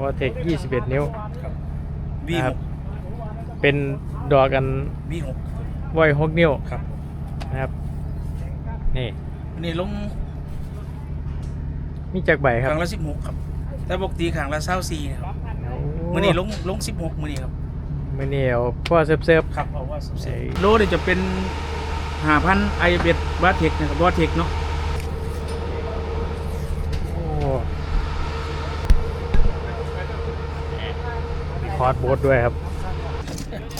วอเทค21 นิ้วครับ V นะครับหกเป็นดอกกัน V หกวอย6นิ้วครับนะครับ นี่ อันนี้ลงมีจักใบคครับรั้งละสิบหกครับ แต่ปกติครั้งละเศร้าสี่ครับโอ้มือนี้ลงลงสิบหกมือนี้ครับมือนี้เอาพ่อเซิร์ฟเซิร์ฟครับเพราะว่าเอ้ยโลเดี๋ยวจะเป็นหาพันไอเบ็ดวาเทคนะครับวาเทคเนาะ โอ้มี คอร์ดโบสด้วยครับ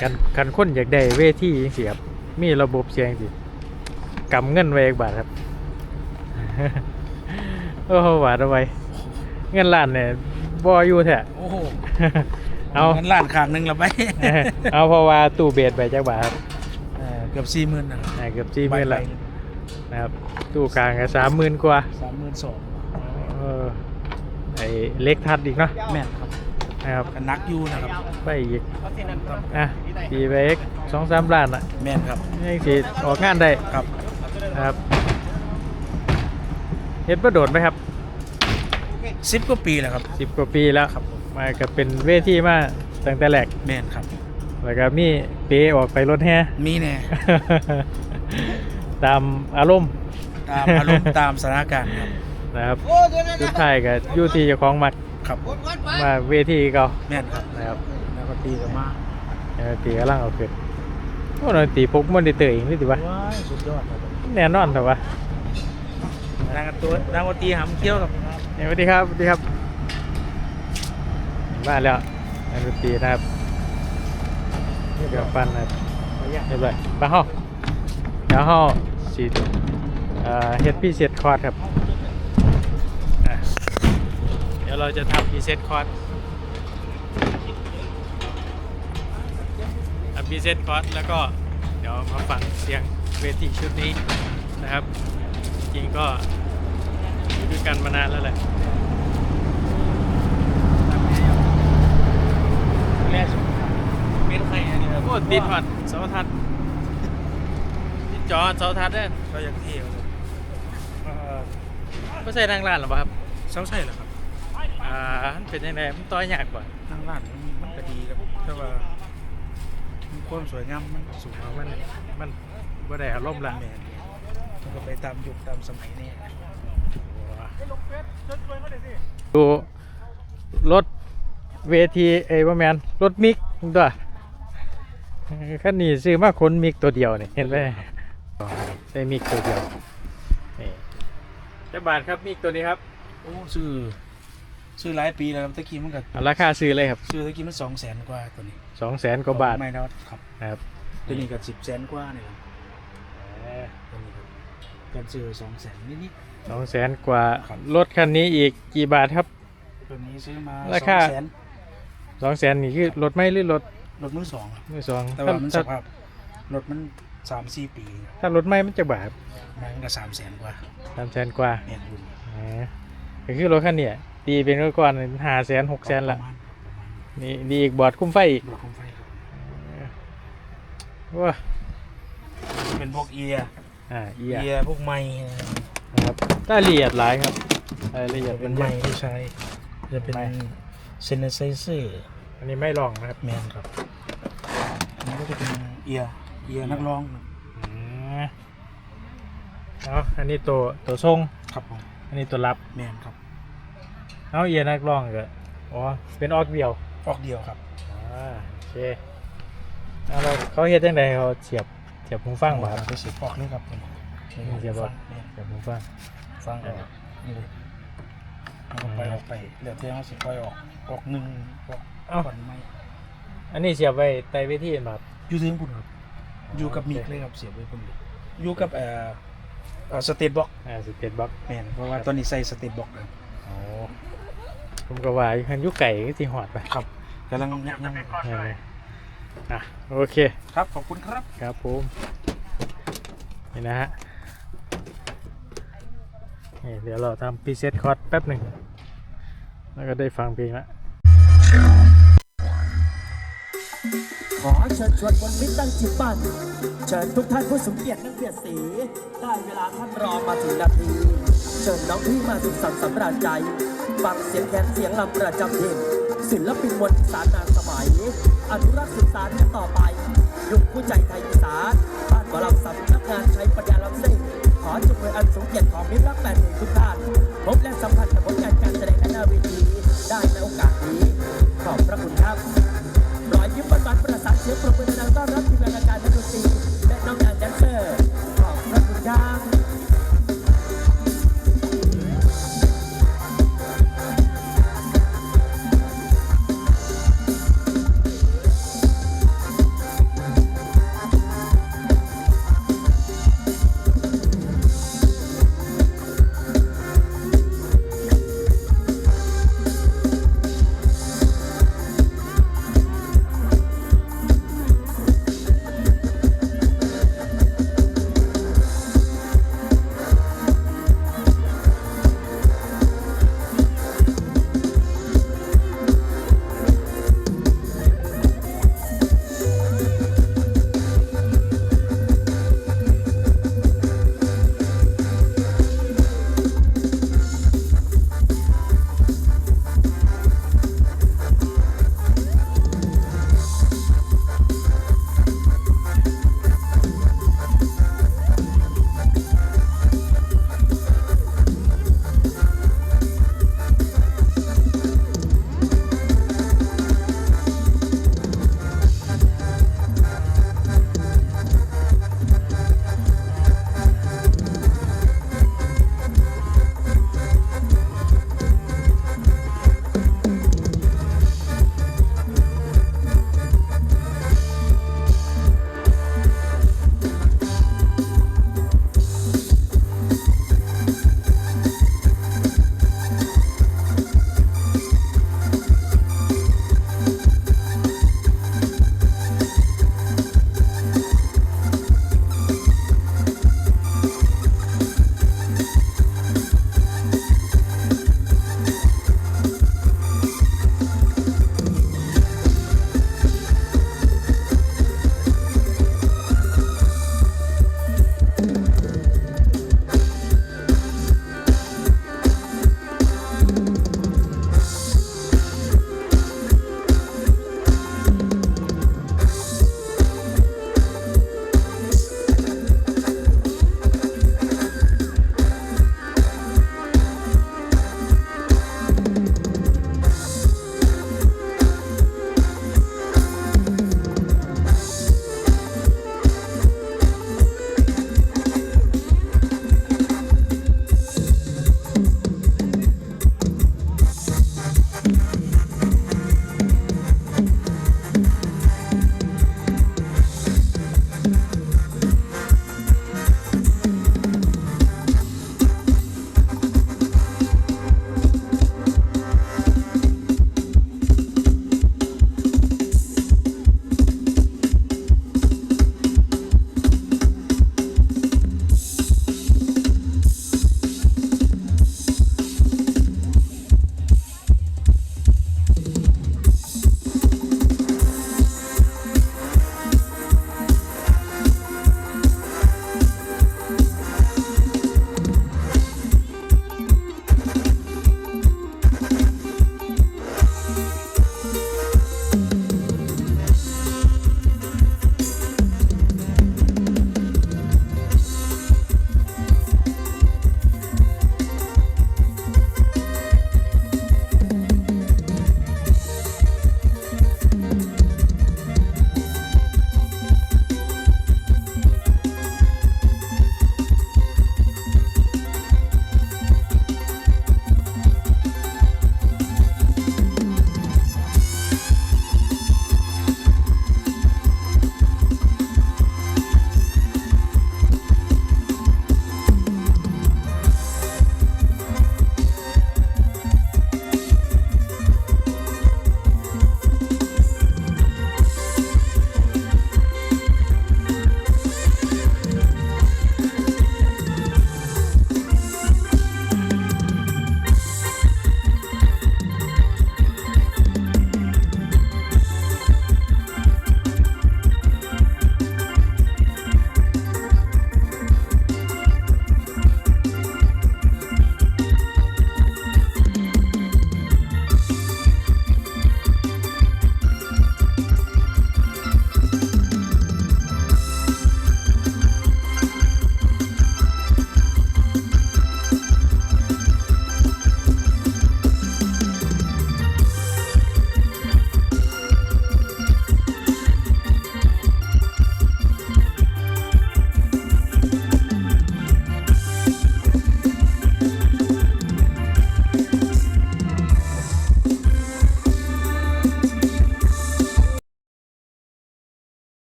กันกันคนอยากได้เวทีจังซี่ครับมีระบบเสียงสิกำเงินไว้อีกบาทครับ โอ้โหบาทเอาไว้เงินล้านเนี่ยบ่อยู่แท้โอ้โหเอาเงินล้านขางหนึ่งละไป เอาเพราะว่าตู้เบสไปจักบาทครับเออเกือบสี่หมื่นนะครับอ่าเกือบสี่หมื่นละนะครับตู้กลางก็สามหมื่นกว่าสามหมื่นสองเออไอเล็กทัดอีกเนาะแม่ นครับนะครับกันนักอยู่นะครับไปอีกอะตีไปเอ็กสองสามล้านอะแม่นครับยังสิออกงานได้ครับนะครับเฮ็ดประโดดไหมครับสิบกว่าปีแล้วครับสิบกว่าปีแล้วครับผมมาก็เป็นเวทีมาตั้งแต่แรกแม่นครับแล้วก็มีเปออกไปรถแฮมีแน่ตามอารมณ์ตามอารมณ์ตามสถานการณ์ครับนะครับสุดท้ายก็อยู่ที่เจ้าของมัก ครับมาเวทีเก่าแม่นครับนะครับแล้วก็ตีกันมาเออตีกำลังเอาขึ้นโอ้ยตีพกมันได้เตยเองนี่ติวะว้ายสุดยอดครับแน่นอนแต่ว่านางกับตัวนางวตีหำเขี้ยวครับสวัสดีครับสวัสดีครับมาแล้วนักดนตรีนะครับเดี๋ยวปั้นนะครับเรียบร้อยไปห้องเดี๋ยวห้องสีเอ่อเฮ็ดพีเซตคอร์ดครับอะเดี๋ยวเราจะทำพีเซตคอร์ดทำพีเซตคอร์ดแล้วก็เดี๋ยวมาฟังเสียงเวทีชุดนี้นะครับ จริงก็อยู่ด้วยกันมานานแล้วแหละแรกสุดเป็นใครอันนี้ครับโอ้ติดหอดเสาทัศน์ติดจอเสาทัศน์เด้อก็ยังเที่ยวเลยไม่ใช่ทางร้านหรอเปล่าครับเศร้าใช่เหรอครับอ่ามันเป็นยังไงมันต่อยยากกว่าทางร้านมันมันก็ดีครับแต่ว่ามันความสวยงามมันสูงมันมันบ่ได้อารมณ์ละแม่นมันก็ไปตามยุคตามสมัยนี่ดูรถเวทีเอ้ยบ่แมนรถมิกตัวคันนี้ซื้อมาคนมิกตัวเดียวนี่เห็นไหมได้มิกตัวเดียวนี่จะบาทครับมิกตัวนี้ครับ โอ้ซื้อ ซื้อหลายปีแล้วครับตะกี้มันก็เอาราคาซื้อเลยครับซื้อตะกี้มันสองแสนกว่าตัวนี้สองแสนกว่าบาทไม่แล้วครับนะครับตัวนี้ก็สิบแสนกว่าเนี่ยครับตัวนี้ครับกันซื้อสองแสนนิด สองแสนกว่าครับ รถคันนี้อีกกี่บาทครับ ๆตัวนี้ซื้อมาราคาสองแสนสองแสนนี่คือรถไม่หรือรถรถมือสองครับมือสองแต่ว่ามันสถ้าภาพรถมันสามสี่ปีถ้ารถไม่มันจะบาทมันก็สามแสนกว่าสามแสนกว่าแม่นบุญแหมก็คือรถคันเนี้ย ตีเป็นรถก่อนห้าแสนหกแสนละประมาณประมาณนี่ดีอีกบอร์ดคุ้มไฟอีกรถคอมไฟครับว้าเป็นพวกเอียร์อ่าเอียเอียร์พวกไม้นะครับรายละเอียดหลายครับรายละเอียดจะเป็เป็นนเยไม้อะที่ใช้จะเป็นไมค์เซนเซเซอร์อันนี้ไม่ลองนะครับแมนครับอันนี้ก็จะเป็นเอียร์เอียร์นักร้องอืมเอาอันนี้ตัวตัวทรงครับผมอันนี้ตัวรับแมนครับ เอาเอียนักร้องก็อ๋อเป็นออกเดียวออกเดียวครับอ่าโอเคเอาเราเขาเฮ็ดจังไดเขาเสียบเสียบหูฟังบ่ครับไปเสียบออกเลยครับผมเสียบออกแม่นเสียบหูฟังฟังออกนี่เลยเอาออกไปออกไปเหลือเพียงเอาสิบปล่อยออกออกหนึ่งออกเอ้าก่อนไม่อันนี้เสียบไว้ใต้เวทีเห็นบ่ครับอยู่ถึงปุ่นครับอยู่กับมิกเลยครับเสียบไว้ปุ่นเลยอยู่กับเอ่อเอ่อสเตทบ็อกอ่าสเตตบ็อกแมนเพราะว่าตอนนี้ใส่สเตทบ็อกเลยโอ้ ผมก็ว่าอยู่คันอยุไก่ก็สิหอดไปครับกำลังยังยังใช่ไหมอะโอเคครับขอบคุณครับครับผมนี่นะฮะนี่เดี๋ยวเราทำพรีเซตคอร์ดแป๊บหนึ่งแล้วก็ได้ฟังเพลงละขอเชิญชวนคนมิตรตั้งจิตมั่นเชิญทุกท่านผู้สมเกียรตินักเกียรติสีได้เวลาท่านรอมาถึงนาที เชิญน้องพี่มาสุขสันต์สำราญใจ ฟังเสียงแคนเสียงลำประจำถิ่นศิลปินมวลอีสานนานสมัย อนุรักษ์ศึกษาที่ต่อไป ยุคผู้ใจไทยอีสานบ้านหมอลำสำนักงานใช้ปัญญาลำซิ่งขอจุดมืออันสูงเกียรติของมิตรรักแปดหมื่นทุกท่านพบและสัมผัสกับผลงานการแสดงหน้าเวทีได้ในโอกาสนี้ ขอบพระคุณครับรอยยิ้มบานๆประสานเสียงประมืนดังต้อนรับทีมงานการดนตรีและน้องงานแดนเซอร์